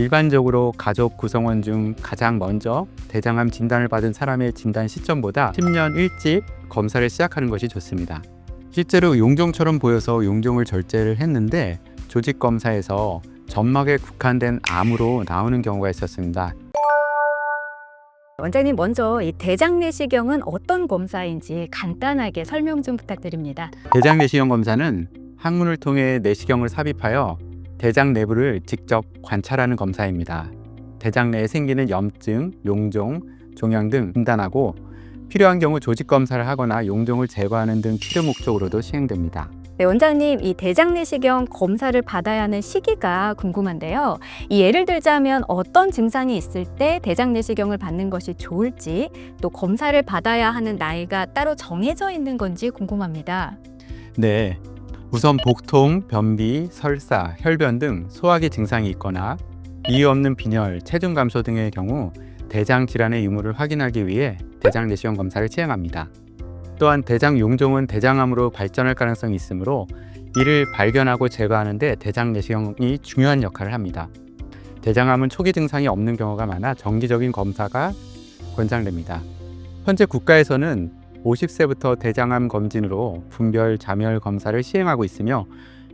일반적으로 가족 구성원 중 가장 먼저 대장암 진단을 받은 사람의 진단 시점보다 10년 일찍 검사를 시작하는 것이 좋습니다. 실제로 용종처럼 보여서 용종을 절제를 했는데 조직 검사에서 점막에 국한된 암으로 나오는 경우가 있었습니다. 원장님 먼저 이 대장 내시경은 어떤 검사인지 간단하게 설명 좀 부탁드립니다. 대장 내시경 검사는 항문을 통해 내시경을 삽입하여 대장 내부를 직접 관찰하는 검사입니다. 대장 내에 생기는 염증, 용종, 종양 등 진단하고 필요한 경우 조직 검사를 하거나 용종을 제거하는 등 치료 목적으로도 시행됩니다. 네, 원장님 이 대장 내시경 검사를 받아야 하는 시기가 궁금한데요. 이 예를 들자면 어떤 증상이 있을 때 대장 내시경을 받는 것이 좋을지 또 검사를 받아야 하는 나이가 따로 정해져 있는 건지 궁금합니다. 네. 우선 복통, 변비, 설사, 혈변 등 소화기 증상이 있거나 이유 없는 빈혈, 체중 감소 등의 경우 대장 질환의 유무를 확인하기 위해 대장 내시경 검사를 시행합니다. 또한 대장 용종은 대장암으로 발전할 가능성이 있으므로 이를 발견하고 제거하는데 대장 내시경이 중요한 역할을 합니다. 대장암은 초기 증상이 없는 경우가 많아 정기적인 검사가 권장됩니다. 현재 국가에서는 50세부터 대장암 검진으로 분별 자멸 검사를 시행하고 있으며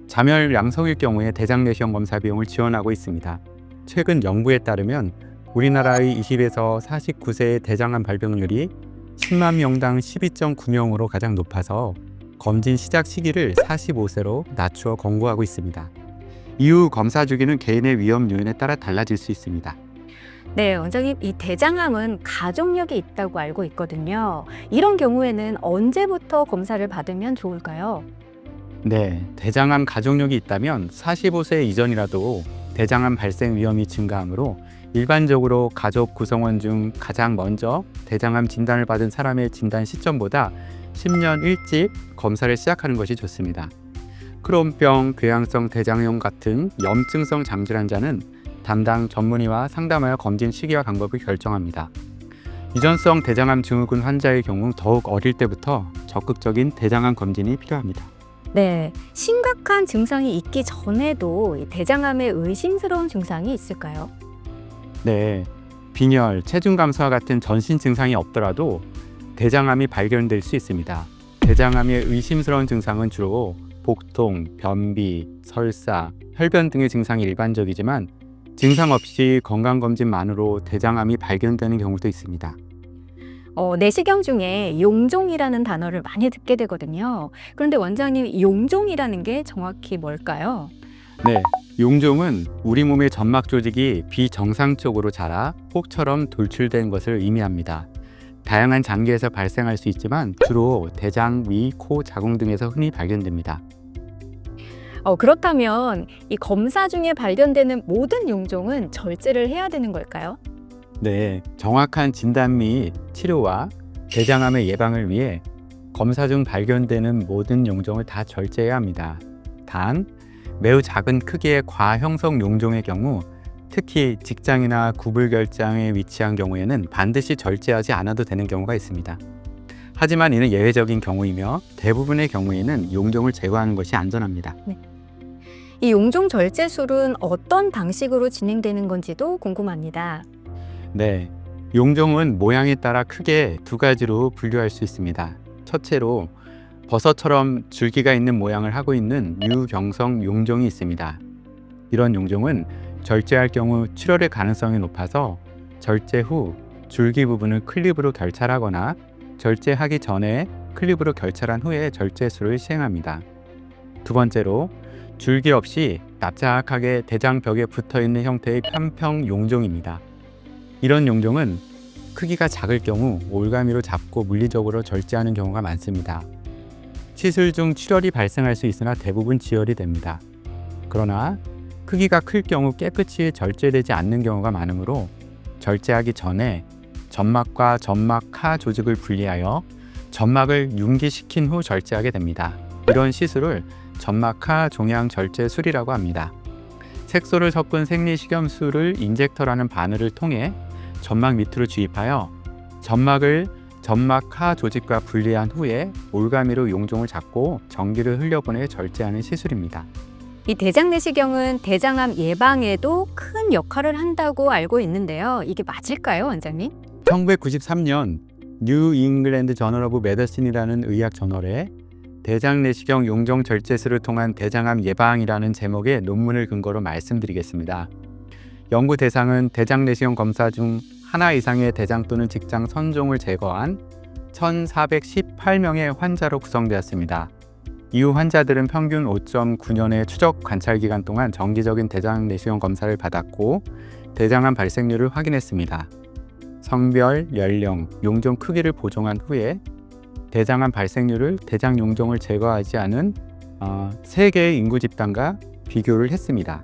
자멸 양성일 경우에 대장 내시경 검사 비용을 지원하고 있습니다. 최근 연구에 따르면 우리나라의 20에서 49세의 대장암 발병률이 10만 명당 12.9명으로 가장 높아서 검진 시작 시기를 45세로 낮추어 권고하고 있습니다. 이후 검사 주기는 개인의 위험 요인에 따라 달라질 수 있습니다. 네, 원장님 이 대장암은 가족력이 있다고 알고 있거든요. 이런 경우에는 언제부터 검사를 받으면 좋을까요? 네, 대장암 가족력이 있다면 45세 이전이라도 대장암 발생 위험이 증가하므로 일반적으로 가족 구성원 중 가장 먼저 대장암 진단을 받은 사람의 진단 시점보다 10년 일찍 검사를 시작하는 것이 좋습니다. 크론병, 궤양성 대장염 같은 염증성 장질 환자는 담당 전문의와 상담하여 검진 시기와 방법을 결정합니다. 유전성 대장암 증후군 환자의 경우 더욱 어릴 때부터 적극적인 대장암 검진이 필요합니다. 네, 심각한 증상이 있기 전에도 이 대장암에 의심스러운 증상이 있을까요? 네, 빈혈, 체중 감소와 같은 전신 증상이 없더라도 대장암이 발견될 수 있습니다. 대장암의 의심스러운 증상은 주로 복통, 변비, 설사, 혈변 등의 증상이 일반적이지만 증상 없이 건강검진만으로 대장암이 발견되는 경우도 있습니다. 어, 내시경 중에 용종이라는 단어를 많이 듣게 되거든요. 그런데 원장님, 용종이라는 게 정확히 뭘까요? 네, 용종은 우리 몸의 점막 조직이 비정상적으로 자라 혹처럼 돌출된 것을 의미합니다. 다양한 장기에서 발생할 수 있지만 주로 대장, 위, 코, 자궁 등에서 흔히 발견됩니다. 어, 그렇다면 이 검사 중에 발견되는 모든 용종은 절제를 해야 되는 걸까요? 네, 정확한 진단 및 치료와 대장암의 예방을 위해 검사 중 발견되는 모든 용종을 다 절제해야 합니다. 단, 매우 작은 크기의 과형성 용종의 경우 특히 직장이나 구불결장에 위치한 경우에는 반드시 절제하지 않아도 되는 경우가 있습니다. 하지만 이는 예외적인 경우이며 대부분의 경우에는 용종을 제거하는 것이 안전합니다. 이 용종 절제술은 어떤 방식으로 진행되는 건지도 궁금합니다. 네, 용종은 모양에 따라 크게 두 가지로 분류할 수 있습니다. 첫째로 버섯처럼 줄기가 있는 모양을 하고 있는 유병성 용종이 있습니다. 이런 용종은 절제할 경우 출혈의 가능성이 높아서 절제 후 줄기 부분을 클립으로 결찰하거나 절제하기 전에 클립으로 결찰한 후에 절제술을 시행합니다. 두 번째로 줄기 없이 납작하게 대장 벽에 붙어 있는 형태의 편평 용종입니다. 이런 용종은 크기가 작을 경우 올가미로 잡고 물리적으로 절제하는 경우가 많습니다. 시술 중 출혈이 발생할 수 있으나 대부분 지혈이 됩니다. 그러나 크기가 클 경우 깨끗이 절제되지 않는 경우가 많으므로 절제하기 전에 점막과 점막 하 조직을 분리하여 점막을 융기시킨 후 절제하게 됩니다. 이런 시술을 점막하 종양 절제술이라고 합니다. 색소를 섞은 생리식염수를 인젝터라는 바늘을 통해 점막 밑으로 주입하여 점막을 점막 하 조직과 분리한 후에 올가미로 용종을 잡고 전기를 흘려보내 절제하는 시술입니다. 이 대장 내시경은 대장암 예방에도 큰 역할을 한다고 알고 있는데요. 이게 맞을까요, 원장님? 1993년 뉴 잉글랜드 저널 오브 메디신이라는 의학 저널에 대장 내시경 용종 절제술을 통한 대장암 예방이라는 제목의 논문을 근거로 말씀드리겠습니다. 연구 대상은 대장 내시경 검사 중 하나 이상의 대장 또는 직장 선종을 제거한 1,418명의 환자로 구성되었습니다. 이후 환자들은 평균 5.9년의 추적 관찰 기간 동안 정기적인 대장 내시경 검사를 받았고 대장암 발생률을 확인했습니다. 성별, 연령, 용종 크기를 보정한 후에 대장암 발생률을 대장 용종을 제거하지 않은 어, 세 개의 인구 집단과 비교를 했습니다.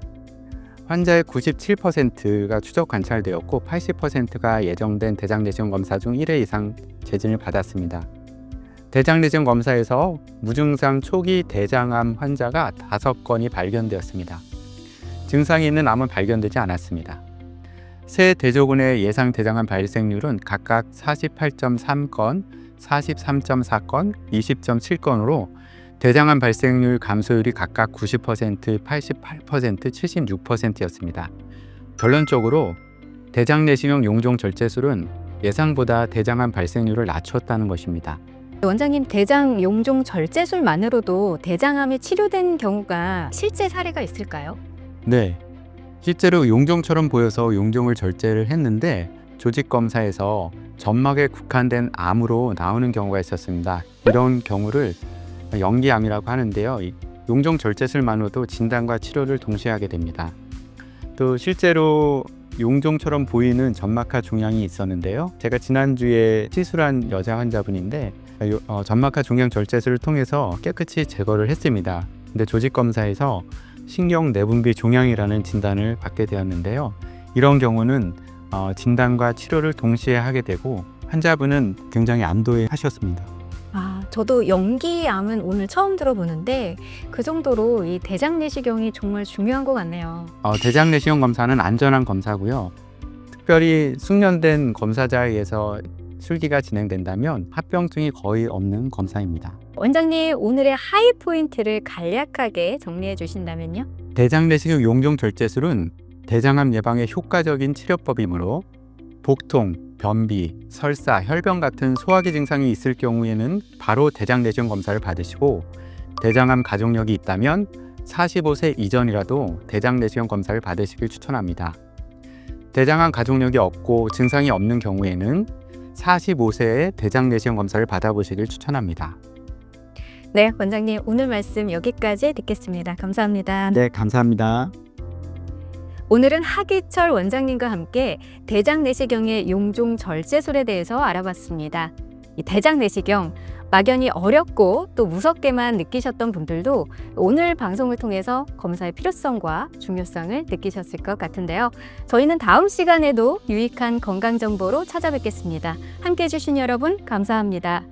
환자의 97%가 추적 관찰되었고 80%가 예정된 대장 내시경 검사 중 1회 이상 재진을 받았습니다. 대장 내시경 검사에서 무증상 초기 대장암 환자가 5건이 발견되었습니다. 증상이 있는 암은 발견되지 않았습니다. 세 대조군의 예상 대장암 발생률은 각각 48.3건, 43.4건, 20.7건으로 대장암 발생률 감소율이 각각 90%, 88%, 76%였습니다. 결론적으로 대장 내시경 용종 절제술은 예상보다 대장암 발생률을 낮췄다는 것입니다. 원장님, 대장 용종 절제술만으로도 대장암이 치료된 경우가 실제 사례가 있을까요? 네. 실제로 용종처럼 보여서 용종을 절제를 했는데 조직 검사에서 점막에 국한된 암으로 나오는 경우가 있었습니다. 이런 경우를 연기암이라고 하는데요. 이 용종 절제술만으로도 진단과 치료를 동시에 하게 됩니다. 또 실제로 용종처럼 보이는 점막하 종양이 있었는데요. 제가 지난주에 시술한 여자 환자분인데 요- 어, 점막하 종양 절제술을 통해서 깨끗이 제거를 했습니다. 근데 조직 검사에서 신경 내분비 종양이라는 진단을 받게 되었는데요. 이런 경우는 어, 진단과 치료를 동시에 하게 되고 환자분은 굉장히 안도해 하셨습니다. 아, 저도 연기암은 오늘 처음 들어보는데 그 정도로 이 대장 내시경이 정말 중요한 것 같네요. 어, 대장 내시경 검사는 안전한 검사고요. 특별히 숙련된 검사자에 의해서 술기가 진행된다면 합병증이 거의 없는 검사입니다. 원장님, 오늘의 하이 포인트를 간략하게 정리해 주신다면요? 대장 내시경 용종 절제술은 대장암 예방에 효과적인 치료법이므로 복통, 변비, 설사, 혈변 같은 소화기 증상이 있을 경우에는 바로 대장 내시경 검사를 받으시고 대장암 가족력이 있다면 45세 이전이라도 대장 내시경 검사를 받으시길 추천합니다. 대장암 가족력이 없고 증상이 없는 경우에는 45세에 대장 내시경 검사를 받아보시길 추천합니다. 네, 원장님, 오늘 말씀 여기까지 듣겠습니다. 감사합니다. 네, 감사합니다. 오늘은 하기철 원장님과 함께 대장 내시경의 용종 절제술에 대해서 알아봤습니다. 이 대장 내시경 막연히 어렵고 또 무섭게만 느끼셨던 분들도 오늘 방송을 통해서 검사의 필요성과 중요성을 느끼셨을 것 같은데요. 저희는 다음 시간에도 유익한 건강 정보로 찾아뵙겠습니다. 함께 해주신 여러분 감사합니다.